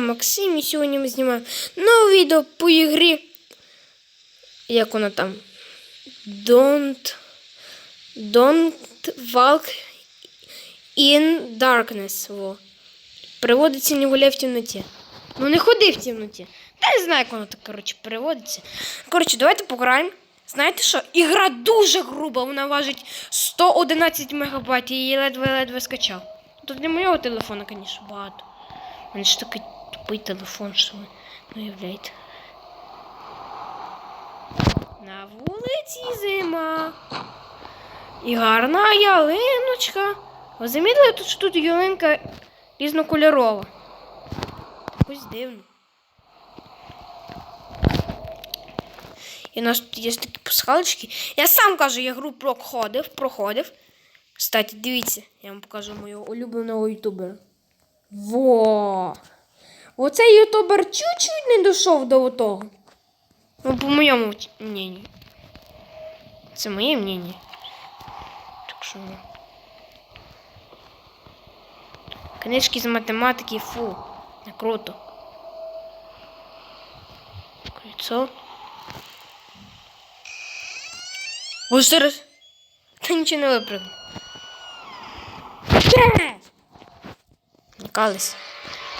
Максим і сьогодні ми знімаємо нове відео по ігрі. Як вона там? Don't, don't walk in darkness. Во. Переводиться не гуляй в темноті. Ну не ходи в темноті. Та не знаю, як воно так, коротше, переводиться. Коротше, давайте пограємо. Знаєте що? Ігра дуже груба, вона важить 111 мегабайт, її ледве-ледве скачав. Тут для моєго телефона, звісно, багато. У ж такий тупий телефон, що ви не уявляєте. На вулиці зима. І гарна ялиночка. Ви замітили, що тут ялинка різнокольорова. Якось дивно. І у нас тут є такі пасхалочки. Я сам кажу, я гру проходив, проходив. Кстати, дивіться, я вам покажу мого улюбленого ютубера. Во! Оцей ютубер чуть-чуть не дійшов до того. Ну, по моєму мнению. Це моє мнение. Так що. Книжки з математики, фу, не круто. Кольцо. Ось зараз. Та нічого не випрыгну. Де?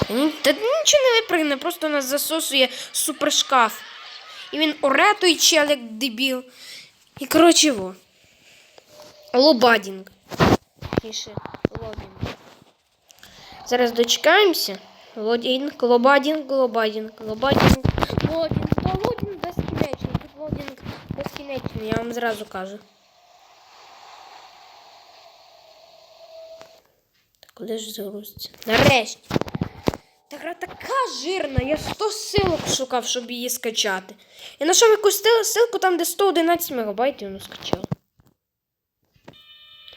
Та, нічого не випрыгне, просто нас засосує супершкаф. І він оре той чел, як дебіл. І коротше во. Лобадінг. Тише, лобінг. Зараз дочекаємося. Лодінг, лобадінг, лобадінг, лобадінг, лодінг. Та лодінг безкінечний. Тут лодінг безкінечний, я вам зразу кажу. Так, Коли ж загрузиться? Нарешті. Та гра така жирна, я 100 силок шукав, щоб її скачати. Я знайшов якусь ссылку там, де 111 мегабайт, і воно скачало.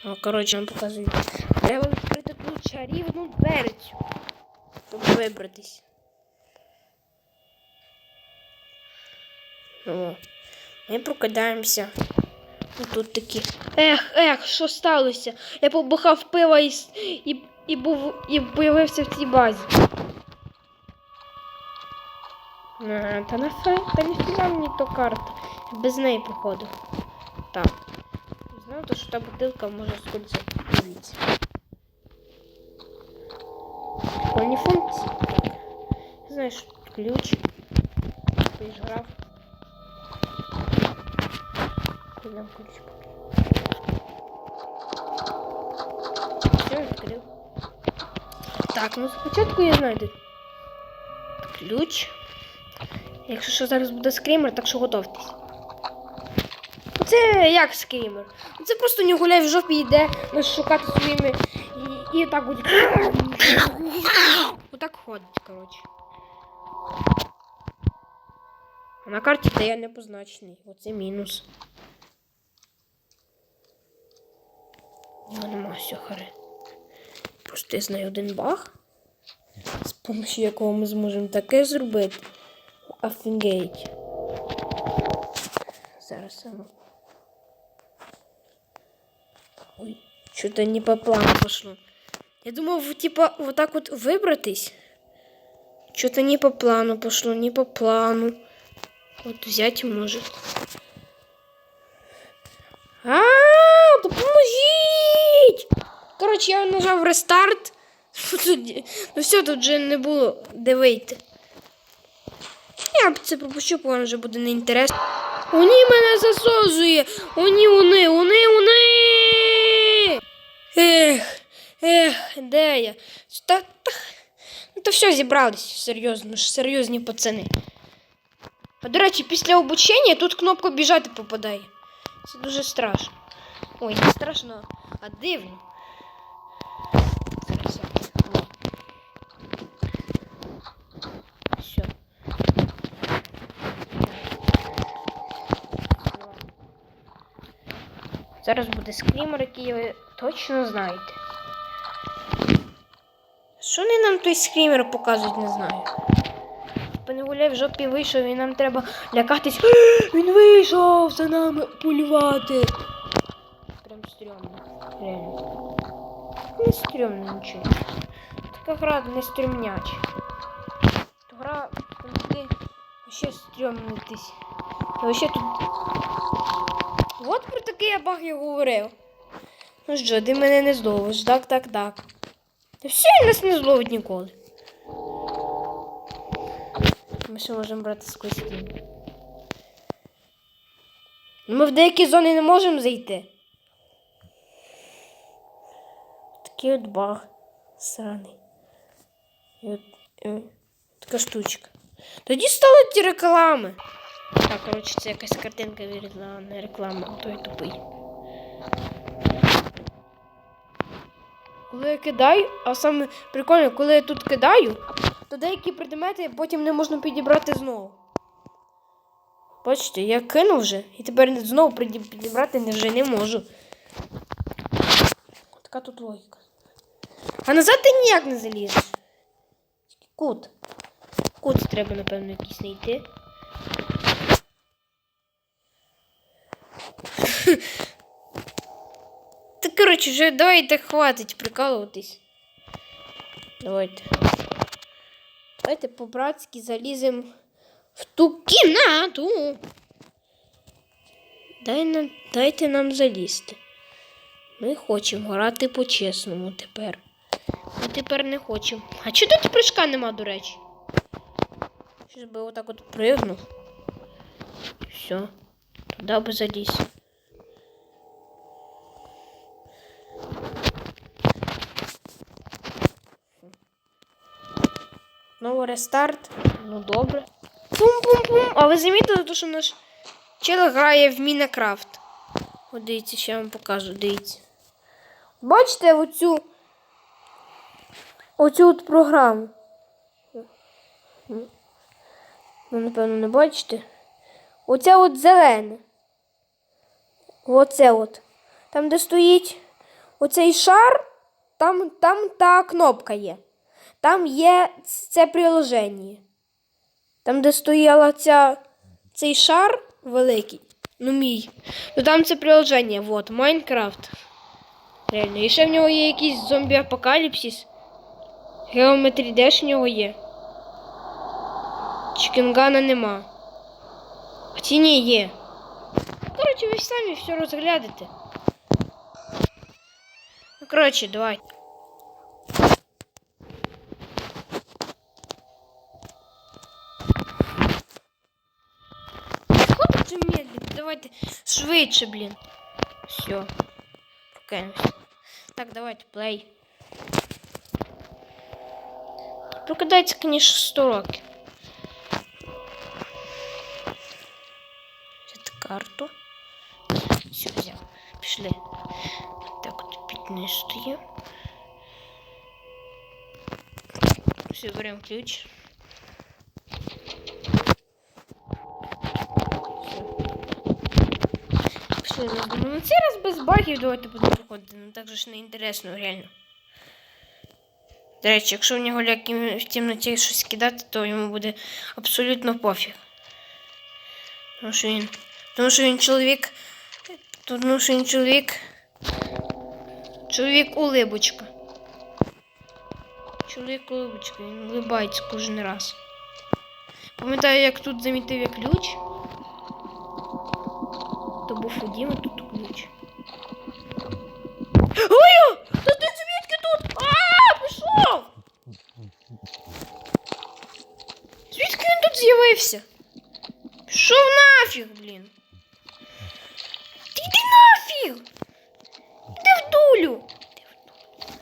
О, коротше, вам показую. Треба відкрити ту чарівну дверцю, щоб вибратись. О, ми прокидаємося. І тут такі. Ех, ех, що сталося? Я побухав пива і, і, і був і появився в цій базі. А, та на фе, та ніфіга мені то карта. Я без неї походив. Так. Знав, то, що та бутилка може скользити. Дивіться. Прикольні функції. Знаєш, ключ. Ти ж грав. Куди ключ? Все, відкрив. Так, ну спочатку я знайду ключ. Якщо що зараз буде скрімер, так що готовтесь. Це як скрімер? Це просто не гуляй в жопі йде нас шукати своїми і, і так буде. Отак ходить, коротше. А на карті де я не позначений. Оце мінус. Його нема сьохари. Просто я знаю один баг, з допомогою якого ми зможемо таке зробити. Офігеть. Зараз саме. Ой, что-то не по плану пошло. Я думал, типа, вот так вот выбраться. Что-то не по плану пошло, не по плану. Вот взять может. А, допоможіть! Коротше, я нажав рестарт. Ну все, тут вже не було де. Це пропущу, бо вам вже буде неінтересно. Уні мене засозує! Уні, уни, уни, уни! Ех, ех, де я? Та, та, ну, то все зібрались, серйозно, ж серйозні пацани. А до речі, після обучення тут кнопка біжати попадає. Це дуже страшно. Ой, не страшно, а дивно. Зараз я. Все. Зараз буде скрімер, який ви точно знаєте. Що вони нам той скрімер показують, не знаю. Пане гуляй в жопі вийшов і нам треба лякатись. Він вийшов за нами полювати. Прям стрьомно. Реально. Не стрьомно нічого. Така гра не стрімняча. Стрьомно йтись. Ну ще тут. От про такий я баг я говорив. Ну що, ти мене не зловиш. Так, так, так. Та все нас не зловить ніколи. Ми ще можемо брати стіни. Ну, Ми в деякі зони не можемо зайти. Такий от баг сраний. І от, і така штучка. Тоді стали ті реклами. Так, коротше, це якась картинка реклами, не реклама, а той тупий. Коли я кидаю, а саме прикольно, коли я тут кидаю, то деякі предмети потім не можна підібрати знову. Бачите, я кинув вже і тепер знову підібрати вже не можу. Така тут логіка. А назад ти ніяк не залізеш. Кут. Кут треба, напевно, якийсь знайти. Та коротше, вже давайте хватить прикалуватись. Давайте. Давайте по-братськи заліземо в ту кімнату. Дай нам, дайте нам залізти. Ми хочемо грати по-чесному тепер. Ми тепер не хочемо. А чого тут прыжка нема, до речі? Щось би отак от пригнув. Все. Туди би заліз. Знову рестарт. Ну добре. Пум-пум-пум. А ви замітили, то, що наш чел грає в Мінекрафт. От дивіться, ще я вам покажу, дивіться. Бачите оцю оцю от програму? Ну, напевно, не бачите. Оце от зелене. Оце от. Там, де стоїть оцей шар, там, там та кнопка є. Там є це приложення. Там, де стояла ця, цей шар великий, ну мій, то там це приложення, от, Майнкрафт. Реально. І ще в нього є якийсь зомбі-апокаліпсис. Геометрі Dash в нього є. Чікенгана нема. А ці ні є. Коротше, ви самі все розглядите. Ну, коротше, давай. давайте швидше, блін. Все. Прокинемось. Так, давайте, плей. Прокидається, конечно, 100 років. Взяти карту. Все, взяв. Пішли. Так от піднести. Все, беремо ключ. Все, ну цей раз без багів давайте будемо проходити. Ну так же ж не інтересно, реально. До речі, якщо в нього ляки в темноті щось кидати, то йому буде абсолютно пофіг. Тому що він. Тому що він чоловік. Тому що він чоловік. Чоловік улибочка. Чоловік улибочка, він улибається кожен раз. Пам'ятаю, як тут замітив я ключ. То був у Діми тут ключ. Ой! Та ти звідки тут? А, пішов! Звідки він тут з'явився? Пішов нафіг, блін. Ти йди нафіг! Іди в дулю! Іди в дулю.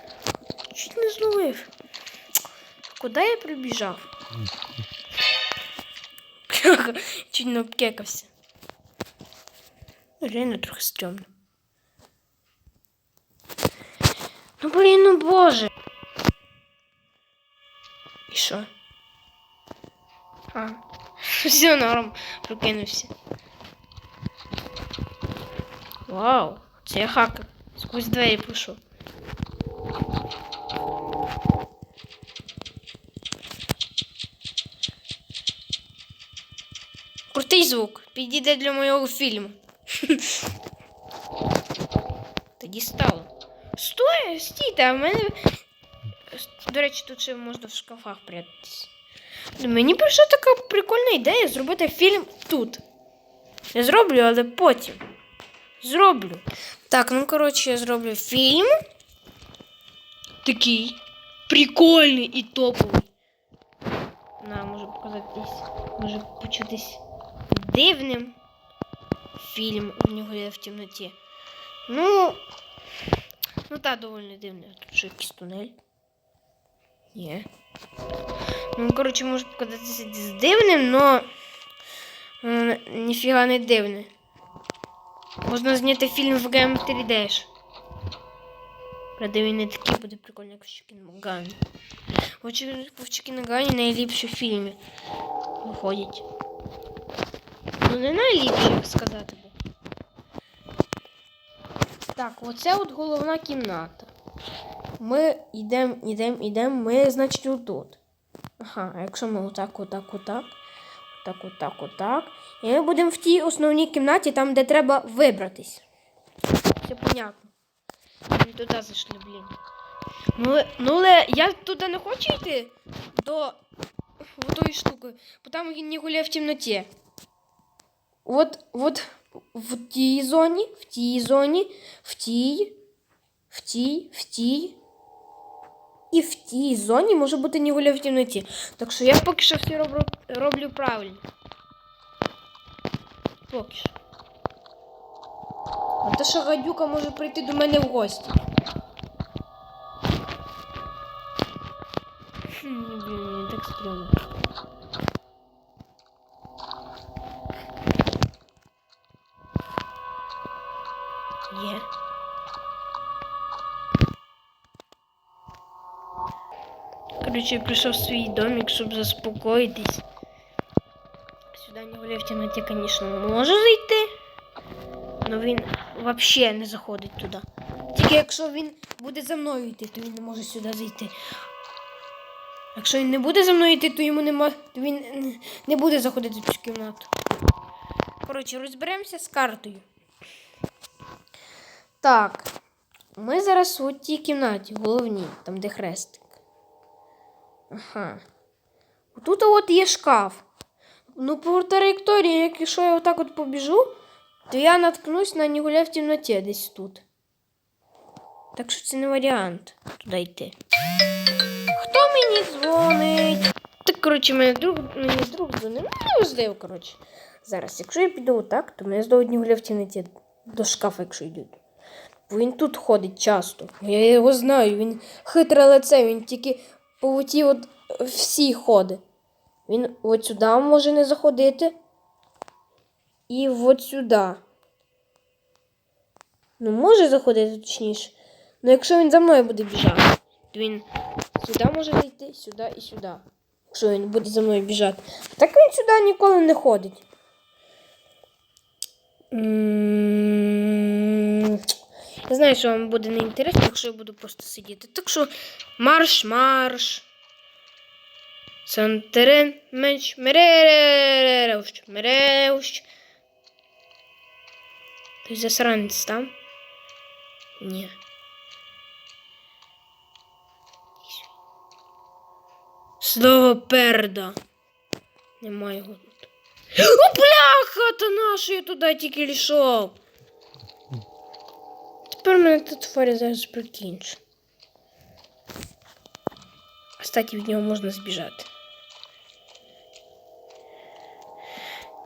Чуть не зловив. Куди я прибіжав? Чуть не обкекався. Реально трохи стрьомно. Ну блін, ну боже. І що? А, все норм, прокинувся. Вау, це я хакер. Сквозь двері пройшов. Крутий звук. Підійде для моєго фільму. Тоді стало. Стой, стійте, а в мене. До речі, тут ще можна в шкафах прятатись. Мені прийшла така прикольна ідея зробити фільм тут. Я зроблю, але потім. Зроблю. Так, ну коротше, я зроблю фільм. Такий прикольний і топовий. На, може показатись, може почутись дивним. Фільм у нього є в темноті. Ну, ну та доволі дивний. Тут що якийсь тунель. Ні. Ну, коротше, може показатися десь дивним, но м, ніфіга не дивне. Можна зняти фільм в Гем 3D. ж. Правда, він не такий буде прикольний, як в Чікінгані. В Чікінгані найліпші фільми виходять. Ну, не як сказати би. Так, оце от головна кімната. Ми йдемо, йдемо, йдемо, ми, значить, отут. Ага, а якщо ми отак, отак, отак, отак, отак, отак. І ми будемо в тій основній кімнаті, там, де треба вибратись. Все понятно. Ми туди зайшли, блін. Ну, ну але я туди не хочу йти до тої штуки, бо там не гуляє в темноті. От, от в тій зоні, в тій зоні, в тій, в тій, в тій. І в тій зоні може бути не гуляє в темноті. Так що я поки що все роблю, роблю правильно. Поки що. А те, що гадюка може прийти до мене в гості. Хм, блін, так стрьомно. Я прийшов в свій домик, щоб заспокоїтись. Сюди не гуляв в темноті, звісно, може зайти. Но він взагалі не заходить туди. Тільки якщо він буде за мною йти, то він не може сюди зайти. Якщо він не буде за мною йти, то йому нема, то він не буде заходити в цю кімнату. Коротше, розберемося з картою. Так. Ми зараз у тій кімнаті, головній, там де хрестик. Ага. Тут от є шкаф. Ну, по траєкторії, якщо я отак от побіжу, то я наткнусь на Нігуля в темноті десь тут. Так що це не варіант туди йти. Хто мені дзвонить? Так, коротше, мене друг, мені друг дзвонив. Ну, важливо, коротше. Зараз, якщо я піду отак, то мене знову Нігуля в темноті до шкафа, якщо йдуть. Бо він тут ходить часто. Я його знаю, він хитре лице, він тільки по от всі ходить. Він от сюди може не заходити. І от сюди. Ну, може заходити точніше. Ну, якщо він за мною буде біжати, то він сюди може зайти, сюди і сюди. Якщо він буде за мною біжати. Так він сюди ніколи не ходить. Я знаю, що вам буде неінтересно, якщо я буду просто сидіти. Так що марш, марш. Сантерен менш меревщ, меревщ. Той засранець там? Ні. Слово перда. Немає його тут. О, бляха, та наша я туди тільки йшов. Тепер мене тут фарі зараз. Кстати, від нього можна збіжати.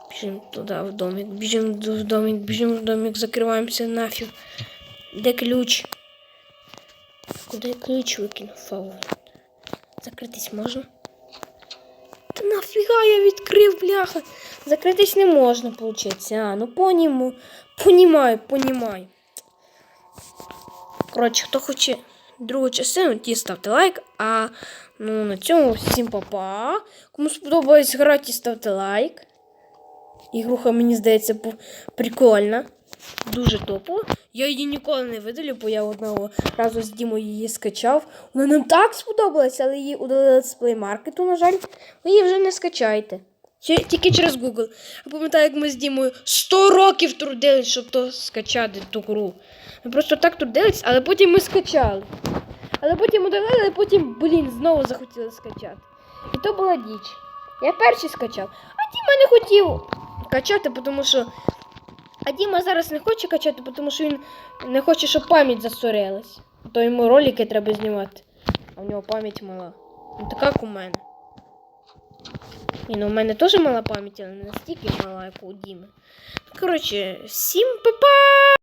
Біжимо туди, в домик, біжимо в домик, біжимо в домик, закриваємося нафіг. Де ключ? Куди ключ викинув фаворит? Закритись можна? Та нафіга я відкрив, бляха. Закритись не можна, виходить. А, ну поніму. Понімаю, понімаю. Коротше, хто хоче другу частину, ті ставте лайк. А ну на цьому всім па-па. Кому сподобалось гра, ті ставте лайк. Ігруха, мені здається, прикольна. Дуже топово. Я її ніколи не видалю, бо я одного разу з Дімою її скачав. Вона нам так сподобалася, але її удалили з Market, на жаль. Ви її вже не скачайте. Тільки через Google. Я пам'ятаю, як ми з Дімою 100 років трудились, щоб то скачати ту гру. Ми просто так трудились, але потім ми скачали. Але потім удалили, але потім, блін, знову захотіли скачати. І то була діч. Я перший скачав. А Діма не хотів качати, тому що. А Діма зараз не хоче качати, тому що він не хоче, щоб пам'ять засорилась. То йому ролики треба знімати. А в нього пам'ять мала. Ну така як у мене. Ні, ну у мене теж мала пам'ять, але не настільки мала, як у Діми. Коротше, всім па-па!